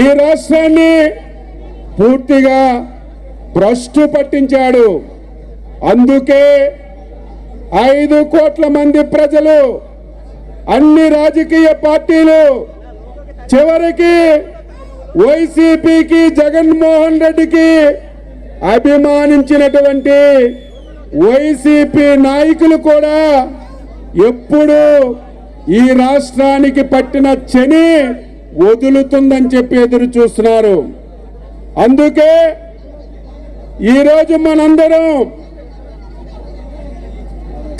ఈ రాష్ట్రాన్ని పూర్తిగా భ్రష్టు పట్టించాడు. అందుకే ఐదు కోట్ల మంది ప్రజలు అన్ని రాజకీయ పార్టీలు చివరికి వైసీపీకి జగన్మోహన్ రెడ్డికి అభిమానించినటువంటి వైసీపీ నాయకులు కూడా ఎప్పుడు ఈ రాష్ట్రానికి పట్టిన చెని వదులుతుందని చెప్పి ఎదురు చూస్తున్నారు. అందుకే ఈరోజు మనందరం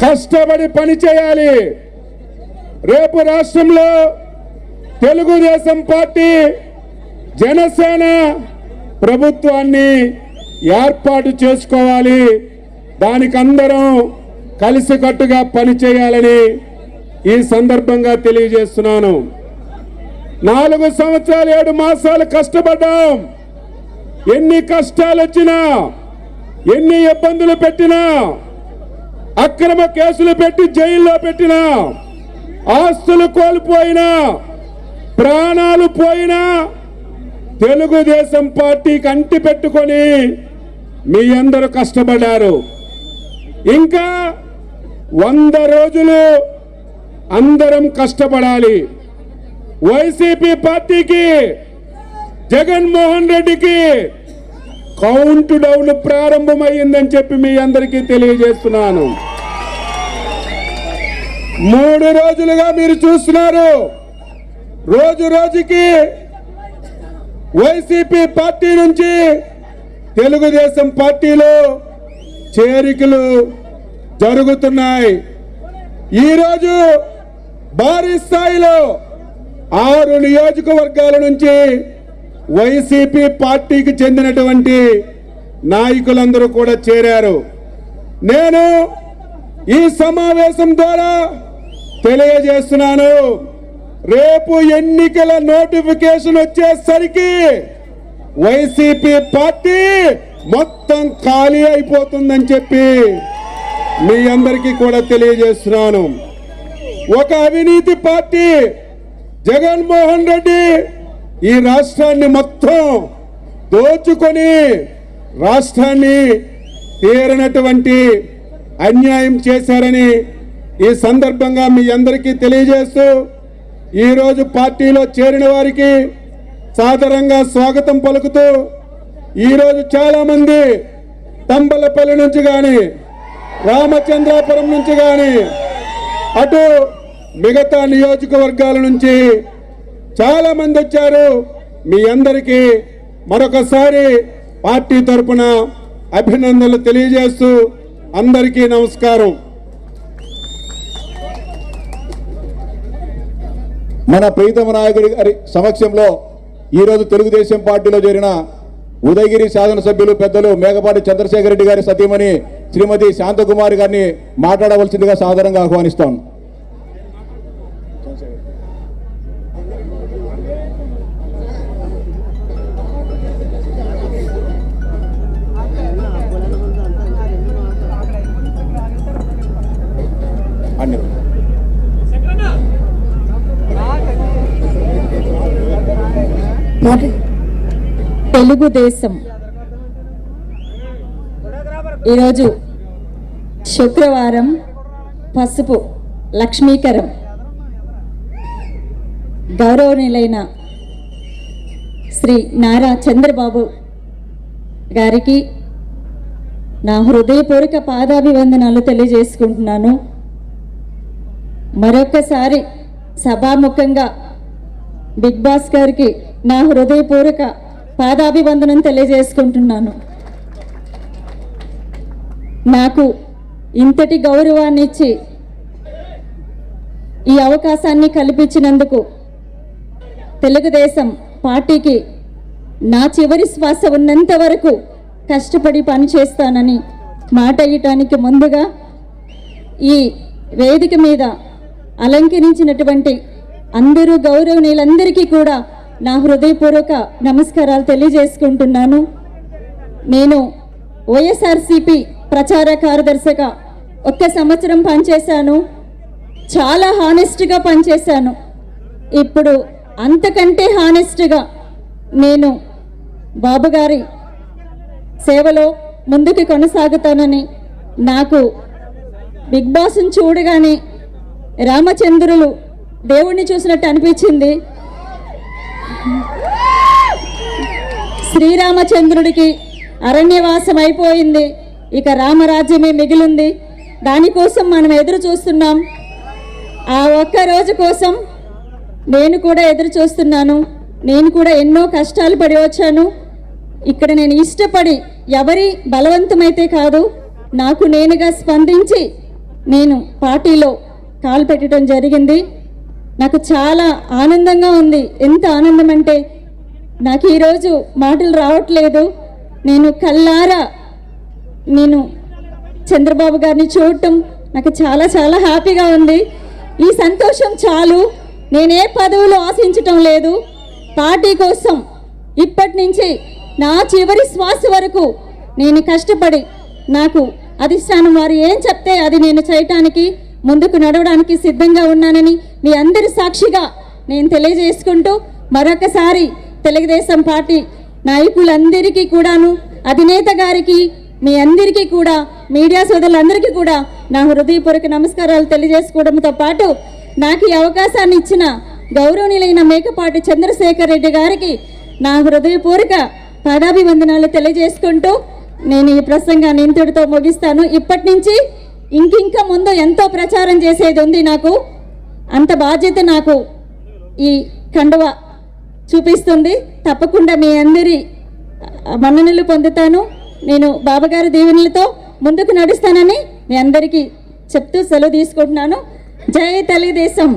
కష్టపడి పని చేయాలి. రేపు రాష్ట్రంలో తెలుగుదేశం పార్టీ జనసేన ప్రభుత్వాన్ని ఏర్పాటు చేసుకోవాలి. దానికి అందరం కలిసికట్టుగా పనిచేయాలని ఈ సందర్భంగా తెలియజేస్తున్నాను. నాలుగు సంవత్సరాలు ఏడు మాసాలు కష్టపడ్డాం. ఎన్ని కష్టాలు వచ్చినా ఎన్ని ఇబ్బందులు పెట్టినా అక్రమ కేసులు పెట్టి జైల్లో పెట్టినా ఆస్తులు కోల్పోయినా ప్రాణాలు పోయినా తెలుగుదేశం పార్టీకి అంటి పెట్టుకొని మీ అందరూ కష్టపడ్డారు. ఇంకా వంద రోజులు అందరం కష్టపడాలి. వైసీపీ పార్టీకి జగన్మోహన్ రెడ్డికి కౌంట్ డౌన్ ప్రారంభమైందని చెప్పి మీ అందరికీ తెలియజేస్తున్నాను. మూడు రోజులుగా మీరు చూస్తున్నారు. రోజు రోజుకి వైసీపీ పార్టీ నుంచి తెలుగుదేశం పార్టీలో చేరికలు జరుగుతున్నాయి. ఈరోజు భారీ స్థాయిలో ఆరు నియోజకవర్గాల నుంచి వైసీపీ పార్టీకి చెందినటువంటి నాయకులందరూ కూడా చేరారు. నేను ఈ సమావేశం ద్వారా తెలియజేస్తున్నాను రేపు ఎన్నికల నోటిఫికేషన్ వచ్చేసరికి వైసీపీ పార్టీ మొత్తం ఖాళీ అయిపోతుందని చెప్పి మీ అందరికీ కూడా తెలియజేస్తున్నాను. ఒక అవినీతి పార్టీ జగన్మోహన్ రెడ్డి ఈ రాష్ట్రాన్ని మొత్తం దోచుకొని రాష్ట్రాన్ని తీరనటువంటి అన్యాయం చేశారని ఈ సందర్భంగా మీ అందరికీ తెలియజేస్తూ ఈరోజు పార్టీలో చేరిన వారికి సాధారణంగా స్వాగతం పలుకుతూ ఈరోజు చాలామంది తంబలపల్లి నుంచి కానీ రామచంద్రాపురం నుంచి కానీ అటు మిగతా నియోజకవర్గాల నుంచి చాలా మంది వచ్చారు. మీ అందరికీ మరొకసారి పార్టీ తరపున అభినందనలు తెలియజేస్తూ అందరికీ నమస్కారం. మన ప్రీతమ నాయకుడి గారి సమక్షంలో ఈరోజు తెలుగుదేశం పార్టీలో చేరిన ఉదయగిరి శాసనసభ్యులు పెద్దలు మేకపాటి చంద్రశేఖర రెడ్డి గారి సతీమణి శ్రీమతి శాంతకుమారి గారిని మాట్లాడవలసిందిగా సాధారణంగా ఆహ్వానిస్తాను అన్ని. తెలుగుదేశం. ఈరోజు శుక్రవారం పసుపు లక్ష్మీకరం. గౌరవనీయులైన శ్రీ నారా చంద్రబాబు గారికి నా హృదయపూర్వక పాదాభివందనాలు తెలియజేసుకుంటున్నాను. మరొకసారి సభాముఖంగా బిగ్ బాస్ గారికి నా హృదయపూర్వక పాదాభివందనం తెలియజేసుకుంటున్నాను. నాకు ఇంతటి గౌరవాన్ని ఇచ్చి ఈ అవకాశాన్ని కల్పించినందుకు తెలుగుదేశం పార్టీకి నా చివరి శ్వాస ఉన్నంత వరకు కష్టపడి పనిచేస్తానని మాట ఇయటానికి ముందుగా ఈ వేదిక మీద అలంకరించినటువంటి అందరూ గౌరవనీయులందరికీ కూడా నా హృదయపూర్వక నమస్కారాలు తెలియజేసుకుంటున్నాను. నేను వైఎస్ఆర్సిపి ప్రచార కార్యదర్శిగా ఒక్క సంవత్సరం పనిచేశాను. చాలా హానెస్ట్గా పనిచేశాను. ఇప్పుడు అంతకంటే హానెస్ట్గా నేను బాబు గారి సేవలో ముందుకు కొనసాగుతానని నాకు బిగ్ బాస్ని చూడగానే రామచంద్రులు దేవుణ్ణి చూసినట్టు అనిపించింది. శ్రీరామచంద్రుడికి అరణ్యవాసం అయిపోయింది. ఇక రామరాజ్యమే మిగిలింది. దానికోసం మనం ఎదురు చూస్తున్నాం. ఆ ఒక్క రోజు కోసం నేను కూడా ఎదురు చూస్తున్నాను. నేను కూడా ఎన్నో కష్టాలు పడి వచ్చాను. ఇక్కడ నేను ఇష్టపడి ఎవరి బలవంతమైతే కాదు నాకు నేనుగా స్పందించి నేను పార్టీలో కాలు పెట్టడం జరిగింది. నాకు చాలా ఆనందంగా ఉంది. ఎంత ఆనందం అంటే నాకు ఈరోజు మాటలు రావట్లేదు. నేను కల్లారా నేను చంద్రబాబు గారిని చూడటం నాకు చాలా చాలా హ్యాపీగా ఉంది. ఈ సంతోషం చాలు. నేనే పదవులు ఆశించటం లేదు. పార్టీ కోసం ఇప్పటి నుంచి నా చివరి శ్వాస వరకు నేను కష్టపడి నాకు అధిష్టానం వారు ఏం చెప్తే అది నేను చేయటానికి ముందుకు నడవడానికి సిద్ధంగా ఉన్నానని మీ అందరి సాక్షిగా నేను తెలియజేసుకుంటూ మరొకసారి తెలుగుదేశం పార్టీ నాయకులందరికీ కూడాను అధినేత గారికి మీ అందరికీ కూడా మీడియా సోదరులందరికీ కూడా నా హృదయపూర్వక నమస్కారాలు తెలియజేసుకోవడంతో పాటు నాకు ఈ అవకాశాన్ని ఇచ్చిన గౌరవనీయులైన మేకపాటి చంద్రశేఖర్ రెడ్డి గారికి నా హృదయపూర్వక పాదాభివందనాలు తెలియజేసుకుంటూ నేను ఈ ప్రసంగాన్ని ఇంతటితో ముగిస్తాను. ఇప్పటి నుంచి ఇంకింకా ముందు ఎంతో ప్రచారం చేసేది ఉంది నాకు. అంత బాధ్యత నాకు ఈ కండువ చూపిస్తుంది. తప్పకుండా మీ అందరి మన్ననలు పొందుతాను. నేను బాబాగారి దీవెనలతో ముందుకు నడుస్తానని మీ అందరికీ చెప్తూ సెలవు తీసుకుంటున్నాను. జై తెలుగుదేశం.